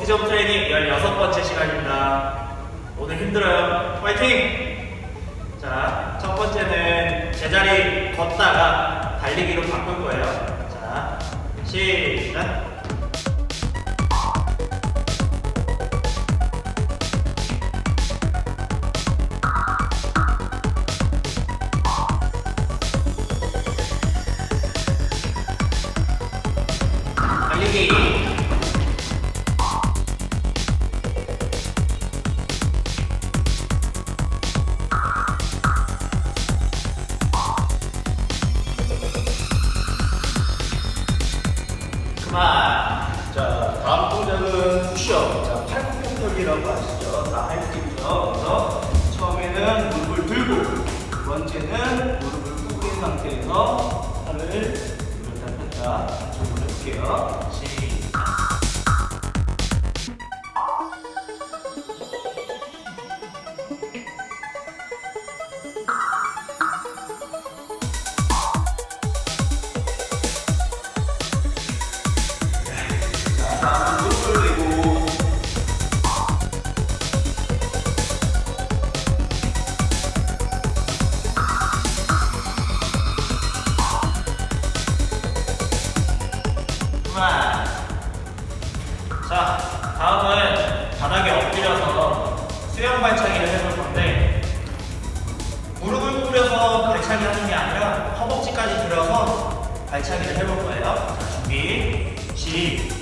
복지점 트레이닝 16번째 시간입니다. 오늘 힘들어요. 화이팅! 자, 첫 번째는 제자리 걷다가 달리기로 바꿀 거예요. 자, 시작! 있죠. 그래서 처음에는 무릎을 들고, 두 번째는 무릎을 꿇은 상태에서 팔을 이렇게 폈다 안쪽으로 해볼게요. 발차기 하는 게 아니라 허벅지까지 들어서 발차기를 해볼 거예요. 자, 준비, 시작!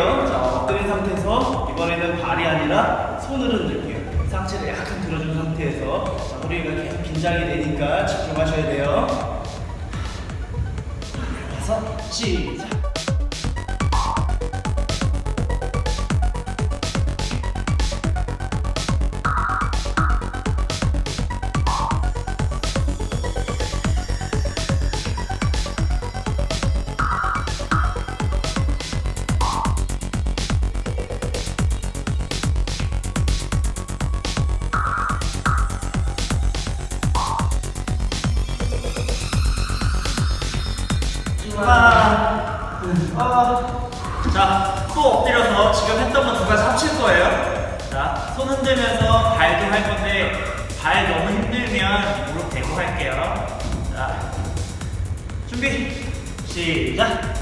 할게요. 자, 엎드린 상태에서 이번에는 발이 아니라 손을 흔들게요. 상체를 약간 들어준 상태에서 자, 허리가 계속 긴장이 되니까 집중하셔야 돼요. 가서 시작. 아, 아. 자, 또 엎드려서 지금 했던 거 두 가지 합칠 거예요. 자, 손 흔들면서 발도 할 건데 발 너무 힘들면 무릎 대고 할게요. 자, 준비, 시작.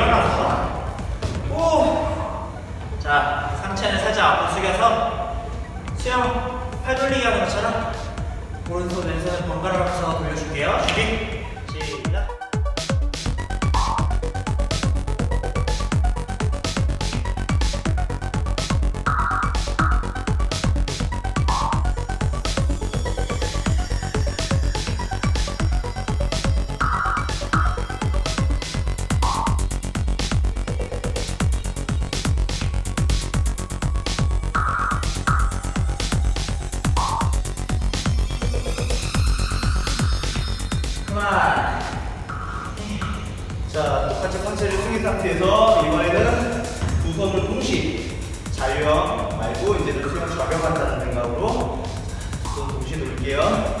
일어나서 오. 자 상체는 살짝 앞으로 숙여서 수영 팔 돌리기 하는 것처럼 오른손 왼손을 번갈아 가면서 돌려줄게요. 준비, 놓을게요.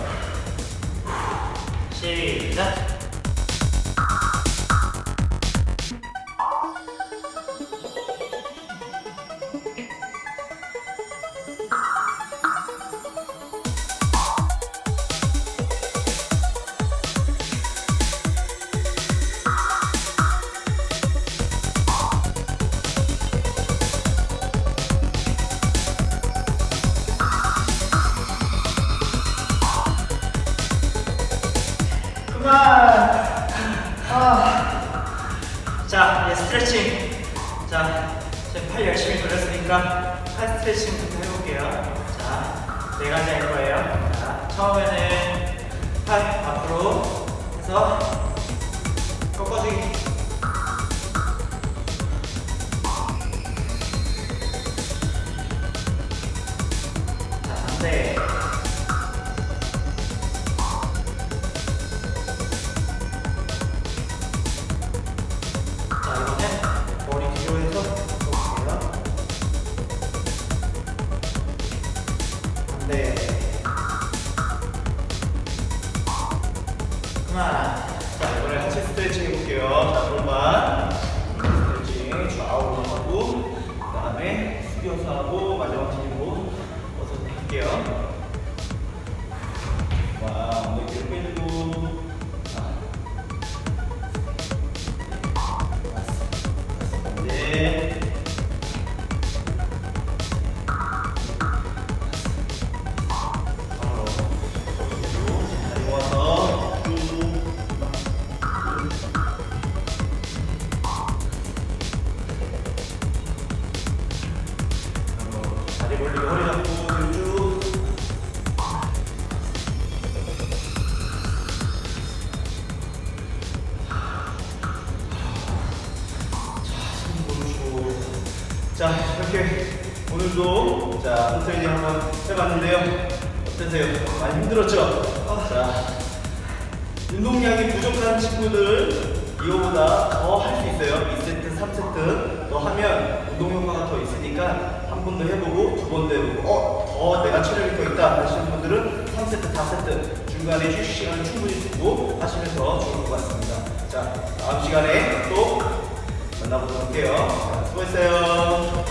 스트레칭. 자, 이제 팔 열심히 돌렸으니까 팔 스트레칭부터 해볼게요. 자, 네 가지 할 거예요. 자, 처음에는 팔 앞으로 해서 꺾어주기. 네. 그만. 자, 이번에 하체 스트레칭 해볼게요. 자, 오른발 스트레칭 좌우로 하고 그 다음에 숙여서 하고 마지막 뒤로 어서 할게요. 자 이렇게 오늘도 자 홈트레이닝 한번 해봤는데요 어떠세요? 많이 힘들었죠? 자 운동량이 부족한 친구들 이거보다 더 할 수 있어요 2세트 3세트 더 하면 운동 효과가 더 있으니까 한 번 더 해보고 두 번 더 해보고 어? 더 내가 체력이 더 있다 하시는 분들은 3세트 4세트 중간에 휴식 시간을 충분히 두고 하시면 더 좋을 것 같습니다 자 다음 시간에 또 만나보도록 할게요. 자, 수고했어요